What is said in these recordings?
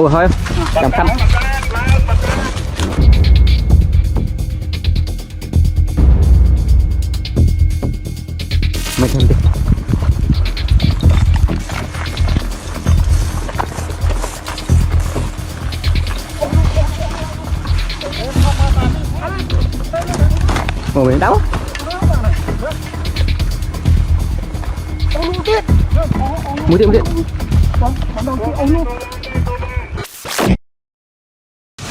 Ủa thôi, cầm khăn. Mày thêm đi. Ủa bên đâu? Mũi điện, mũi điện.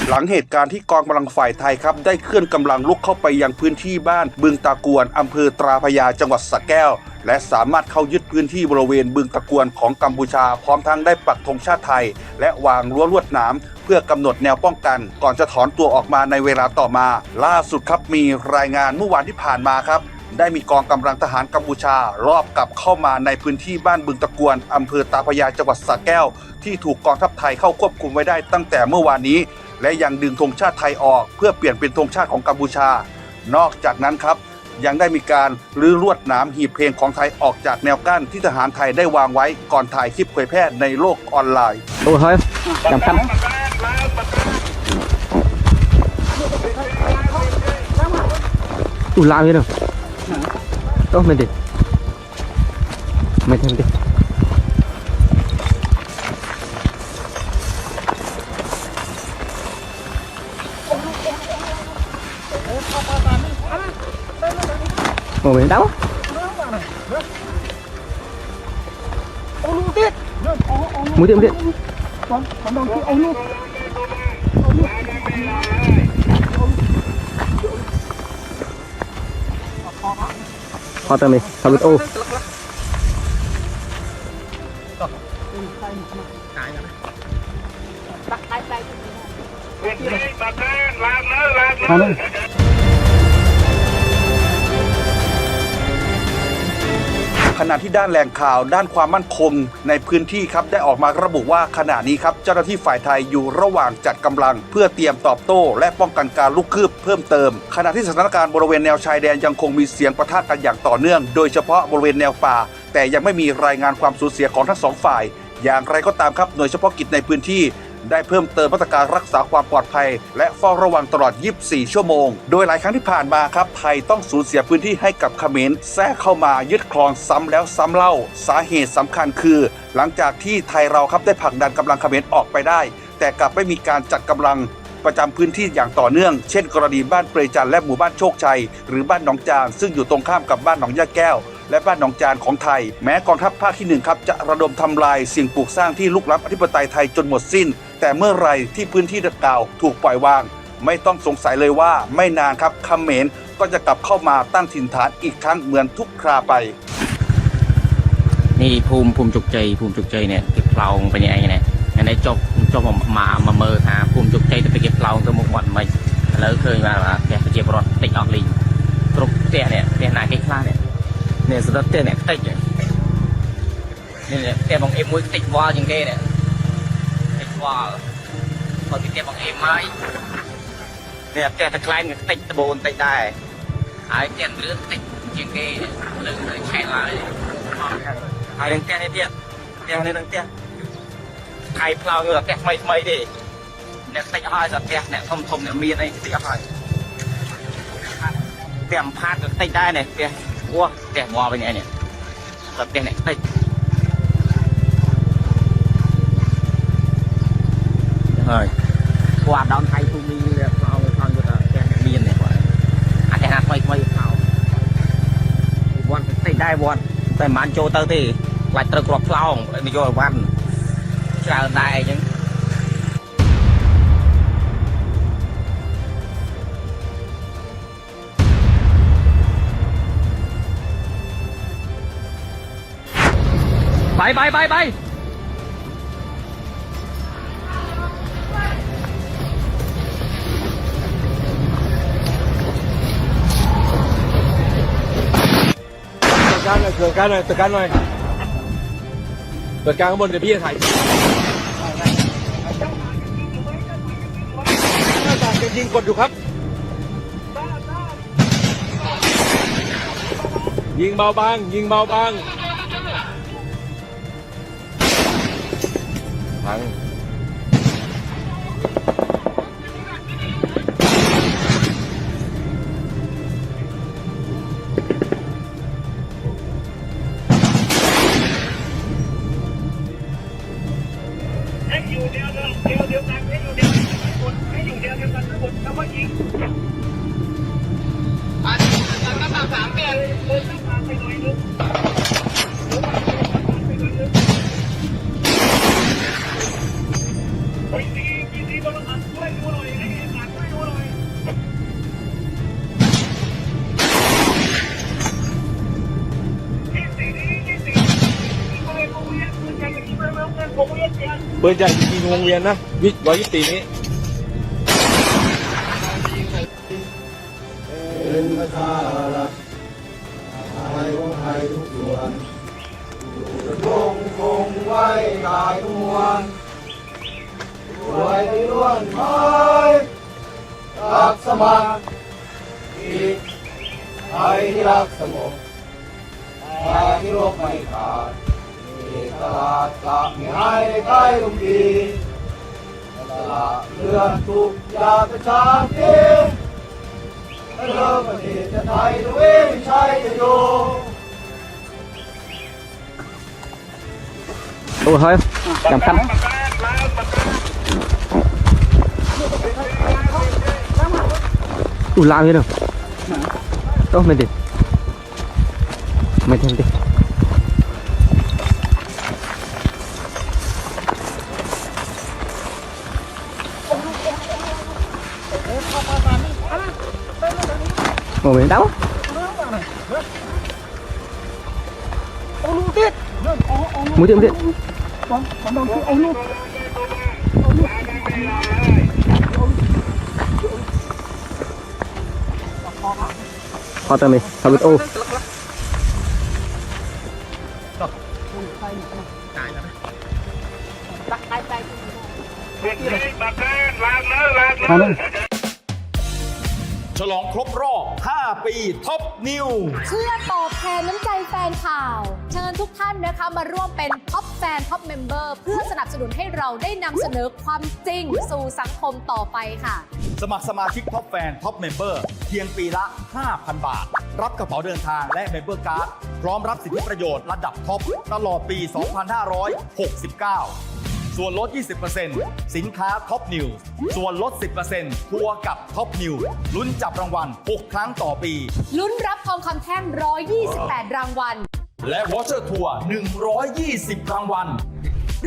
หลังเหตุการณ์ที่กองกำลังฝ่ายไทยครับได้เคลื่อนกำลังลุกเข้าไปยังพื้นที่บ้านบึงตากวนอำเภอตราพยาจังหวัดสระแก้ว และสามารถเข้ายึดพื้นที่บริเวณบึงตะกวนของกัมพูชา พร้อมทั้งได้ปักธงชาติไทย และวางรั้วลวดหนามเพื่อกำหนดแนวป้องกัน ก่อนจะถอนตัวออกมาในเวลาต่อมา ล่าสุดครับมีรายงานเมื่อวานที่ผ่านมาครับได้มีกองกำลังทหารกัมพูชารอบกลับเข้ามาในพื้นที่บ้านบึงตะกวนอำเภอตาพยาจังหวัดสระแก้ว ที่ถูกกองทัพไทยเข้าควบคุมไว้ได้ตั้งแต่เมื่อวานนี้ และยังดึงธงชาติไทยออก เพื่อเปลี่ยนเป็นธงชาติของกัมพูชา นอกจากนั้นครับ ยังได้มีการรื้อลวดหนามหีบเพลงของไทยออกจากแนวกั้นที่ทหารไทยได้วางไว้ก่อนถ่ายคลิปเผยแพร่ในโลกออนไลน์ Ủa thôi, cầm khăn. Ủa lao như nào? Tốt mày đi. Mày thêm đi. ngồi bên đâu mũi tiệm điện hoa tầm này sao biết ô. Hãy subscribe cho kênh Ghiền Mì Gõ Để không bỏ lỡ những video hấp dẫn ขณะที่ด้านแหล่งข่าวด้านความมั่นคงในพื้นที่ครับได้ออกมาระบุว่าขณะนี้ครับเจ้าหน้าที่ฝ่ายไทยอยู่ระหว่างจัดกำลัง เพื่อเตรียมตอบโต้ และป้องกันการลุกคืบเพิ่มเติม ขณะที่สถานการณ์บริเวณแนวชายแดนยังคงมีเสียงประทะกันอย่างต่อเนื่อง โดยเฉพาะบริเวณแนวป่า แต่ยังไม่มีรายงานความสูญเสียของทั้งสองฝ่าย อย่างไรก็ตามครับหน่วยเฉพาะกิจในพื้นที่ ได้เพิ่มเติมมาตรการรักษาความปลอดภัย และเฝ้าระวังตลอด 24 ชั่วโมง โดยหลายครั้งที่ผ่านมาครับไทยต้องสูญเสียพื้นที่ให้กับเขมรแทรกเข้ามายึดครองซ้ำแล้วซ้ำเล่า สาเหตุสำคัญคือ หลังจากที่ไทยเราครับได้ผลักดันกำลังเขมรออกไปได้ แต่กลับไม่มีการจัดกำลังประจำพื้นที่อย่างต่อเนื่อง เช่น กรณีบ้านเปรยจันและหมู่บ้านโชคชัย หรือบ้านหนองจานซึ่งอยู่ตรงข้ามกับบ้านหนองยาแก้ว และบ้านหนองจานของไทย แม้กองทัพภาคที่หนึ่งครับจะระดมทำลายสิ่งปลูกสร้างที่ลุกล้ำอธิปไตยไทยจนหมดสิ้น แต่เมื่อไรที่พื้นที่ดังกล่าวถูกปล่อยวาง ไม่ต้องสงสัยเลยว่าไม่นานครับขำเขมรก็จะกลับเข้ามาตั้งถิ่นฐานอีกครั้งเหมือนทุกคราไป นี่ภูมิภูมิจุกใจภูมิจุกใจเนี่ยเก็บเปล่าไปเนี่ยไงเนี่ยอันนี้จบจบมามาเมอหาภูมิจุกใจจะไปเก็บเปล่าตัวมุกหมดไหมแล้วเคยมาแกไปเก็บรถติดออกลิงตรุกเตะเนี่ยเตะหนาเก็บคลาเนี่ยเนี่ยสุดท้ายเนี่ยติดเนี่ยเนี่ยเตบางเอ็มวยติดวอลอย่างเงี้ยเนี่ย វល់បើពីផ្ទះបងអេមហើយនេះផ្ទះតែខ្លែងតិចដបូនតិចដែរហើយផ្ទះលឿនតិចជាងគេលើកឆែកឡើង ហើយនឹងផ្ទះនេះទៀតផ្ទះនេះនឹងផ្ទះថៃផ្លោងគឺផ្ទះថ្មីថ្មីទេអ្នកតិចអស់ហើយតែផ្ទះអ្នកធំធំអ្នកមានអីតិចអស់ហើយផ្ទះអំផាតក៏តិចដែរនេះផ្ទះអូផ្ទះងាប់វិញឯនេះតែផ្ទះអ្នកតិច ហើយគាត់ដោនថៃភូមិវាផ្លោងផ្លោងទៅផ្ទះអ្នកមាននេះគាត់អាផ្ទះណាថ្មីថ្មីផ្លោងវត្តតិចដែរវត្ត តែមិនបានចូលទៅទេខ្លាចត្រូវគ្រាប់ផ្លោងនយោបាយវ៉ាន់ច្រើនដែរអញ្ចឹង ตรวจการหน่อยตรวจการหน่อยตรวจการข้างบนเดี๋ยวพี่จะถ่ายจะยิงกดอยู่ครับ ยิงเบาบาง ยิงเบาบาง ปืนใหญ่ยิงวงเวียนนะวิร้อยยี่สิบตีนี้เป็น รักอีกไทยที่รักสงบไทยที่โลกไม่ขาดเอกราชกะไม่ให้ได้ใกล้ทุกทีสละเลือดทุกอยางประชาธิปเริ่มประเทศไทยทวีวิชัยจะอยู่โอ้เฮ้ยจำคัน อู้ลาวอยู่เนอะโอ้ไม่ดิไม่เต็มดิโอ้ไม่ đau mũi tiệm điện Hoa tầm này, sao biết ô ฉลองครบรอบ 5 ปีท็อปนิว เพื่อตอบแทนน้ำใจแฟนข่าว เชิญทุกท่านนะคะมาร่วมเป็นท็อปแฟนท็อปเมมเบอร์เพื่อสนับสนุนให้เราได้นำเสนอความจริงสู่สังคมต่อไปค่ะ สมัครสมาชิกท็อปแฟนท็อปเมมเบอร์เพียงปีละ 5,000 บาท รับกระเป๋าเดินทางและเมมเบอร์การ์ดพร้อมรับสิทธิประโยชน์ระดับท็อปตลอดปี 2569 ส่วนลด 20%สินค้าท็อปนิวส่วนลด 10%ทัวร์กับท็อปนิวลุ้นจับรางวัล 6 ครั้งต่อปี ลุ้นรับทองคำแท่ง 128 รางวัล และวอเชอร์ทัวร์120 รางวัล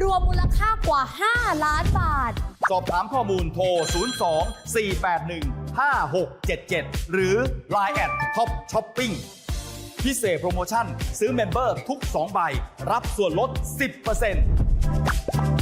รวมมูลค่ากว่า 5 ล้านบาท สอบถามข้อมูลโทร 02 481 5677 หรือ Line แอดท็อปช้อปปิ้งพิเศษโปรโมชั่น ซื้อเมมเบอร์ทุก 2 ใบ รับส่วนลด 10%